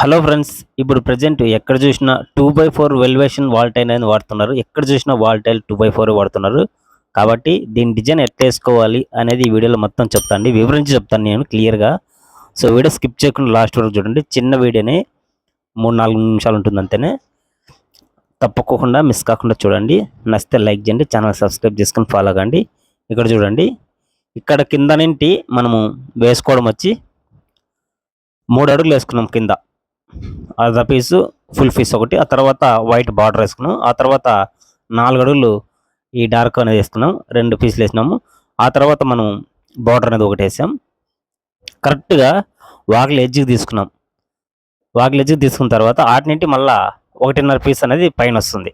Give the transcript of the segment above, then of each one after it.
Hello friends ఇప్పుడు present ఎక్కడ చూసినా టూ బై ఫోర్ వెల్వేషన్ వాల్టైన్ అని వాడుతున్నారు. ఎక్కడ చూసినా వాల్టైల్ టూ బై ఫోర్ వాడుతున్నారు. కాబట్టి దీని డిజైన్ ఎట్లా వేసుకోవాలి అనేది ఈ వీడియోలో మొత్తం చెప్తాను వివరించి చెప్తాను నేను క్లియర్గా. సో వీడియో స్కిప్ చేయకుండా లాస్ట్ వరకు చూడండి. చిన్న వీడియోనే మూడు నాలుగు నిమిషాలు ఉంటుంది అంతేనే. తప్పకుండా మిస్ కాకుండా చూడండి. నచ్చితే లైక్ చేయండి ఛానల్ సబ్స్క్రైబ్ చేసుకుని ఫాలో కండి. ఇక్కడ చూడండి. ఇక్కడ కింద నుండి మనము వేసుకోవడం వచ్చి మూడు అడుగులు వేసుకున్నాం కింద. అర్ధ పీసు ఫుల్ పీస్ ఒకటి. ఆ తర్వాత వైట్ బార్డర్ వేసుకున్నాం. ఆ తర్వాత నాలుగు అడుగులు ఈ డార్క్ అనేది వేసుకున్నాం. రెండు పీసులు వేసినాము. ఆ తర్వాత మనం బార్డర్ అనేది ఒకటి వేసాం. కరెక్ట్గా వాకిలి ఎడ్జ్కి తీసుకున్నాం. వాకిలి ఎడ్జ్కి తీసుకున్న తర్వాత ఆటినింటి మళ్ళా ఒకటిన్నర పీస్ అనేది పైన వస్తుంది.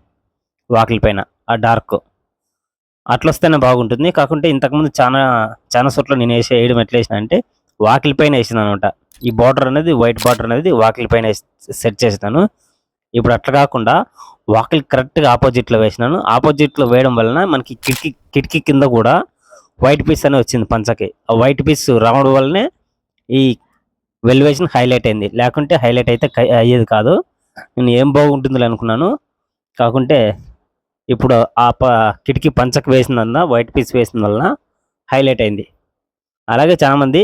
వాకిలి పైన ఆ డార్క్ అట్లా వస్తేనే బాగుంటుంది. కాకుంటే ఇంతకుముందు చాలా చాలా చోట్ల నేను వేసి వేయడం ఎట్లా వేసిన అంటే వాకిలి పైన వేసిన అనమాట. ఈ బార్డర్ అనేది వైట్ బార్డర్ అనేది వాకిలి పైన సెట్ చేసినాను ఇప్పుడు అట్లా కాకుండా వాకిలి కరెక్ట్గా ఆపోజిట్లో వేసినాను. ఆపోజిట్లో వేయడం వలన మనకి కిటికీ కిటికీ కింద కూడా వైట్ పీస్ అనేది వచ్చింది పంచకి. ఆ వైట్ పీస్ రావడం వల్లనే ఈ వెల్వేషన్ హైలైట్ అయింది. లేకుంటే హైలైట్ అయితే అయ్యేది కాదు. నేను ఏం బాగుంటుంది అనుకున్నాను. కాకుంటే ఇప్పుడు ఆ ప కిటికీ పంచకు వేసినందున వైట్ పీస్ వేసిన వలన హైలైట్ అయింది. అలాగే చాలామంది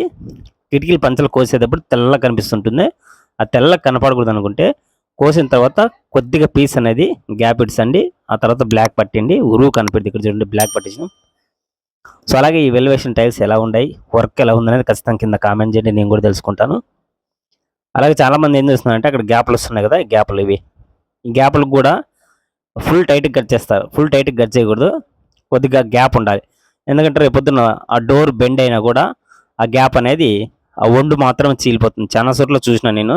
కిటికీలు పంచలు కోసేటప్పుడు తెల్ల కనిపిస్తుంటుంది. ఆ తెల్ల కనపడకూడదు అనుకుంటే కోసిన తర్వాత కొద్దిగా పీస్ అనేది గ్యాప్ ఇడ్సండి ఆ తర్వాత బ్లాక్ పట్టండి ఉరువు కనిపెడుతుంది ఇక్కడ చూడండి బ్లాక్ పట్టించిన సో అలాగే ఈ వెల్యువేషన్ టైల్స్ ఎలా ఉన్నాయి వర్క్ ఎలా ఉందనేది ఖచ్చితంగా కింద కామెంట్ చేయండి నేను కూడా తెలుసుకుంటాను. అలాగే చాలామంది ఏం చేస్తున్నారంటే అక్కడ గ్యాప్లు వస్తున్నాయి కదా గ్యాప్లు ఇవి. ఈ గ్యాప్లకు కూడా ఫుల్ టైట్గా కట్ చేస్తారు. ఫుల్ టైట్గా కట్ చేయకూడదు. కొద్దిగా గ్యాప్ ఉండాలి. ఎందుకంటే రేపు పొద్దున్న ఆ డోర్ బెండ్ అయినా కూడా ఆ గ్యాప్ అనేది ఆ ఒండు మాత్రం చీలిపోతుంది. చాలా చోట్ల చూసిన నేను.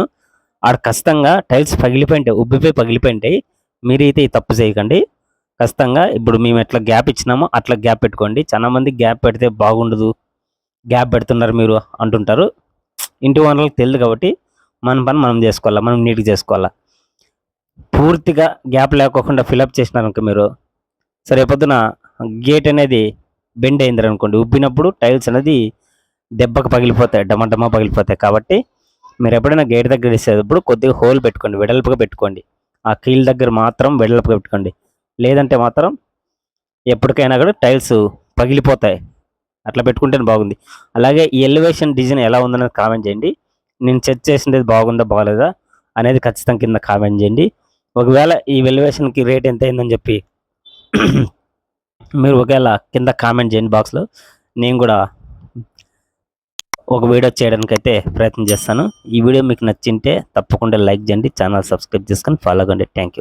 ఆడ ఖచ్చితంగా టైల్స్ పగిలిపోయింటాయి ఉబ్బిపోయి పగిలిపోయింటాయి. మీరైతే తప్పు చేయకండి. ఖచ్చితంగా ఇప్పుడు మేము ఎట్లా గ్యాప్ ఇచ్చినామో అట్లా గ్యాప్ పెట్టుకోండి. చాలా మంది గ్యాప్ పెడితే బాగుండదు. గ్యాప్ పెడుతున్నారు మీరు అంటుంటారు. ఇంటి వనరులకు తెలియదు కాబట్టి మన పని మనం చేసుకోవాలా మనం నీట్గా చేసుకోవాలా. పూర్తిగా గ్యాప్ లేకోకుండా ఫిలప్ చేసినారనుకో మీరు. సరే పొద్దున గేట్ అనేది బెండ్ అయింది అనుకోండి. ఉబ్బినప్పుడు టైల్స్ అనేది దెబ్బకు పగిలిపోతాయి డమడమ పగిలిపోతాయి. కాబట్టి మీరు ఎప్పుడైనా గేట్ దగ్గర వేసేటప్పుడు కొద్దిగా హోల్ పెట్టుకోండి వెడల్పుగా పెట్టుకోండి. ఆ కీల్ దగ్గర మాత్రం వెడల్పుగా పెట్టుకోండి. లేదంటే మాత్రం ఎప్పటికైనా కూడా టైల్స్ పగిలిపోతాయి. అట్లా పెట్టుకుంటేనే బాగుంది. అలాగే ఈ ఎలివేషన్ డిజైన్ ఎలా ఉందనేది కామెంట్ చేయండి. నేను చెక్ చేసింది బాగుందా బాగలేదా అనేది ఖచ్చితంగా కింద కామెంట్ చేయండి. ఒకవేళ ఈ ఎలివేషన్కి రేట్ ఎంత అయిందని చెప్పి మీరు ఒకవేళ కింద కామెంట్ చేయండి బాక్స్లో. నేను కూడా ఒక వీడియో చేయడానికి అయితే ప్రయత్నం చేస్తాను. ఈ వీడియో మీకు నచ్చింటే తప్పకుండా లైక్ చేయండి ఛానల్ సబ్స్క్రైబ్ చేసుకొని ఫాలో కండి థ్యాంక్ యూ